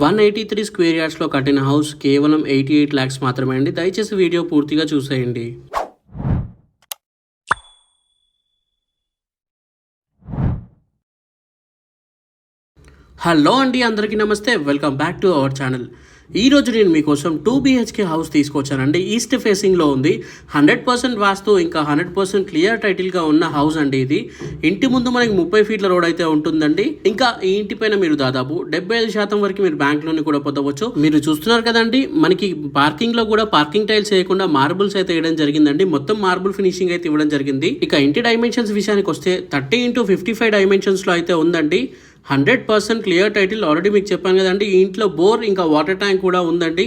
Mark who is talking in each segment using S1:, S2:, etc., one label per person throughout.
S1: One eighty three square యార్డ్స్లో కట్టిన house కేవలం ఎయిటీ ఎయిట్ ల్యాక్స్ మాత్రమే అండి. దయచేసి వీడియో పూర్తిగా చూసేయండి. హలో అండి అందరికీ నమస్తే. Welcome back to our channel. ఈ రోజు నేను మీకోసం టూ బీహెచ్కే హౌస్ తీసుకొచ్చానండి. ఈస్ట్ ఫేసింగ్లో ఉంది. హండ్రెడ్ పర్సెంట్ వాస్తు ఇంకా హండ్రెడ్ పర్సెంట్ క్లియర్ టైటిల్గా ఉన్న హౌస్ అండి ఇది. ఇంటి ముందు మనకి ముప్పై ఫీట్ల రోడ్ అయితే ఉంటుందండి. ఇంకా ఈ ఇంటి పైన మీరు దాదాపు డెబ్బై ఐదు శాతం వరకు మీరు బ్యాంక్ లోన్ కూడా పొందవచ్చు. మీరు చూస్తున్నారు కదండి మనకి పార్కింగ్లో కూడా పార్కింగ్ టైల్స్ వేయకుండా మార్బుల్స్ అయితే వేయడం జరిగిందండి. మొత్తం మార్బుల్ ఫినిషింగ్ అయితే ఇవ్వడం జరిగింది. ఇక ఇంటి డైమెన్షన్స్ విషయానికి వస్తే థర్టీ ఇంటూ ఫిఫ్టీ ఫైవ్ డైమెన్షన్స్లో అయితే ఉందండి. Hundred percent clear title already మీకు చెప్పాను కదండి. ఈ ఇంట్లో బోర్ ఇంకా వాటర్ ట్యాంక్ కూడా ఉందండి.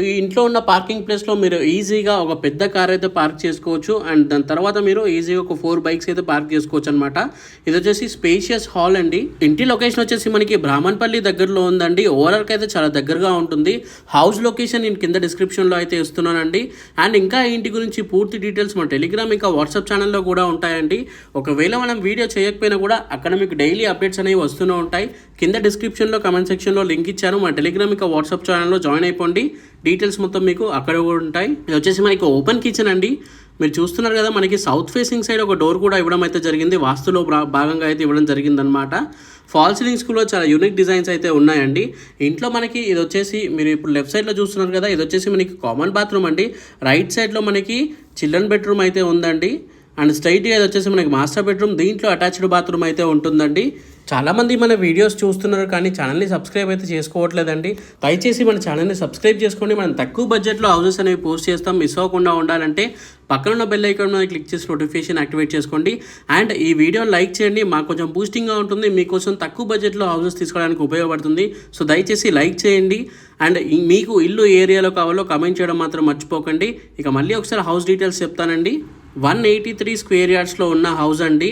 S1: ఇంట్లో ఉన్న పార్కింగ్ ప్లేస్లో మీరు ఈజీగా ఒక పెద్ద కార్ అయితే పార్క్ చేసుకోవచ్చు. అండ్ దాని తర్వాత మీరు ఈజీగా ఒక ఫోర్ బైక్స్ అయితే పార్క్ చేసుకోవచ్చు అనమాట ఇది వచ్చేసి స్పేషియస్ హాల్ అండి. ఇంటి లొకేషన్ వచ్చేసి మనకి బ్రాహ్మణపల్లి దగ్గరలో ఉందండి. ఓవరాల్కి అయితే చాలా దగ్గరగా ఉంటుంది. హౌస్ లొకేషన్ నేను కింద డిస్క్రిప్షన్లో అయితే ఇస్తున్నానండి. అండ్ ఇంకా ఇంటి గురించి పూర్తి డీటెయిల్స్ మన టెలిగ్రామ్ ఇంకా వాట్సాప్ ఛానల్లో కూడా ఉంటాయండి. ఒకవేళ మనం వీడియో చేయకపోయినా కూడా అక్కడ మీకు డైలీ అప్డేట్స్ అనేవి వస్తూనే ఉంటాయి. కింద డిస్క్రిప్షన్లో కమెంట్ సెక్షన్లో లింక్ ఇచ్చాను. మన టెలిగ్రామ్ ఇంకా వాట్సాప్ ఛానల్లో జాయిన్ అయిపోండి. డీటెయిల్స్ మొత్తం మీకు అక్కడ కూడా ఉంటాయి. ఇది వచ్చేసి మనకి ఓపెన్ కిచెన్ అండి. మీరు చూస్తున్నారు కదా మనకి సౌత్ ఫేసింగ్ సైడ్ ఒక డోర్ కూడా ఇవ్వడం అయితే జరిగింది. వాస్తులో భా- భాగంగా అయితే ఇవ్వడం జరిగిందనమాట ఫాల్ సీలింగ్స్ కూడా చాలా యూనిక్ డిజైన్స్ అయితే ఉన్నాయండి. ఇంట్లో మనకి ఇది వచ్చేసి మీరు ఇప్పుడు లెఫ్ట్ సైడ్లో చూస్తున్నారు కదా ఇది వచ్చేసి మనకి కామన్ బాత్రూమ్ అండి. రైట్ సైడ్లో మనకి చిల్డ్రన్ బెడ్రూమ్ అయితే ఉందండి. అండ్ స్ట్రైట్గా ఇది వచ్చేసి మనకి మాస్టర్ బెడ్రూమ్ దీంట్లో అటాచ్డ్ బాత్రూమ్ అయితే ఉంటుందండి. చాలామంది మన వీడియోస్ చూస్తున్నారు కానీ ఛానల్ని సబ్స్క్రైబ్ అయితే చేసుకోవట్లేదండి. దయచేసి మన ఛానల్ని సబ్స్క్రైబ్ చేసుకోండి. మనం తక్కువ బడ్జెట్లో హౌసెస్ అనేవి పోస్ట్ చేస్తాం. మిస్ అవ్వకుండా ఉండాలంటే పక్కన ఉన్న బెల్ ఐకాన్ మీద క్లిక్ చేసి నోటిఫికేషన్ యాక్టివేట్ చేసుకోండి. అండ్ ఈ వీడియో లైక్ చేయండి. మాకు కొంచెం బూస్టింగ్గా ఉంటుంది. మీకోసం తక్కువ బడ్జెట్లో హౌసెస్ తీసుకోవడానికి ఉపయోగపడుతుంది. సో దయచేసి లైక్ చేయండి. అండ్ మీకు ఇల్లు ఏ ఏరియాలో కావాలో కమెంట్ చేయడం మాత్రం మర్చిపోకండి. ఇక మళ్ళీ ఒకసారి హౌస్ డీటెయిల్స్ చెప్తానండి. వన్ ఎయిటీ త్రీ స్క్వేర్ యార్డ్స్లో ఉన్న హౌస్ అండి.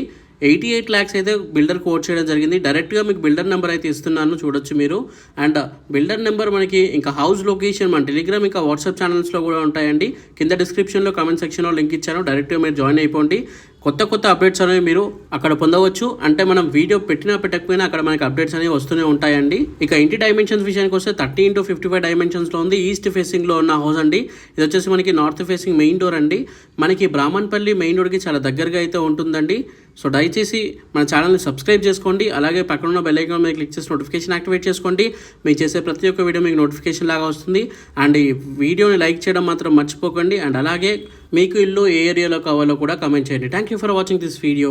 S1: ఎయిటీ ఎయిట్ ల్యాక్స్ అయితే బిల్డర్ కోట్ చేయడం జరిగింది. డైరెక్ట్గా మీకు బిల్డర్ నెంబర్ అయితే ఇస్తున్నాను చూడొచ్చు మీరు. అండ్ బిల్డర్ నెంబర్ మనకి ఇంకా హౌస్ లొకేషన్ మన టెలిగ్రామ్ ఇంకా వాట్సాప్ ఛానల్స్లో కూడా ఉంటాయండి. కింద డిస్క్రిప్షన్లో కామెంట్ సెక్షన్లో లింక్ ఇచ్చాను. డైరెక్ట్గా మీరు జాయిన్ అయిపోండి. కొత్త కొత్త అప్డేట్స్ అనేవి మీరు అక్కడ పొందవచ్చు. అంటే మనం వీడియో పెట్టినా పెట్టకపోయినా అక్కడ మనకి అప్డేట్స్ అనేవి వస్తూనే ఉంటాయండి. ఇక ఇంటి డైమెన్షన్స్ విషయానికి వస్తే థర్టీ ఇంటూ ఫిఫ్టీ ఫైవ్ డైమెన్షన్స్లో ఉంది. ఈస్ట్ ఫేసింగ్లో ఉన్న హౌస్ అండి. ఇది వచ్చేసి మనకి నార్త్ ఫేసింగ్ మెయిన్ డోర్ అండి. మనకి బ్రాహ్మణపల్లి మెయిన్ డోర్కి చాలా దగ్గరగా అయితే ఉంటుందండి. సో దయచేసి మన ఛానల్ని సబ్స్క్రైబ్ చేసుకోండి. అలాగే పక్కన ఉన్న బెల్ ఐకాన్ మీద క్లిక్ చేసి నోటిఫికేషన్ యాక్టివేట్ చేసుకోండి. మీకు చేసే ప్రతి ఒక్క వీడియో మీకు నోటిఫికేషన్ లాగా వస్తుంది. అండ్ ఈ వీడియోని లైక్ చేయడం మాత్రం మర్చిపోకండి. అండ్ అలాగే మీకు ఇల్లు ఏ ఏరియాలో కావాలో కూడా కమెంట్ చేయండి. Thank you for watching this video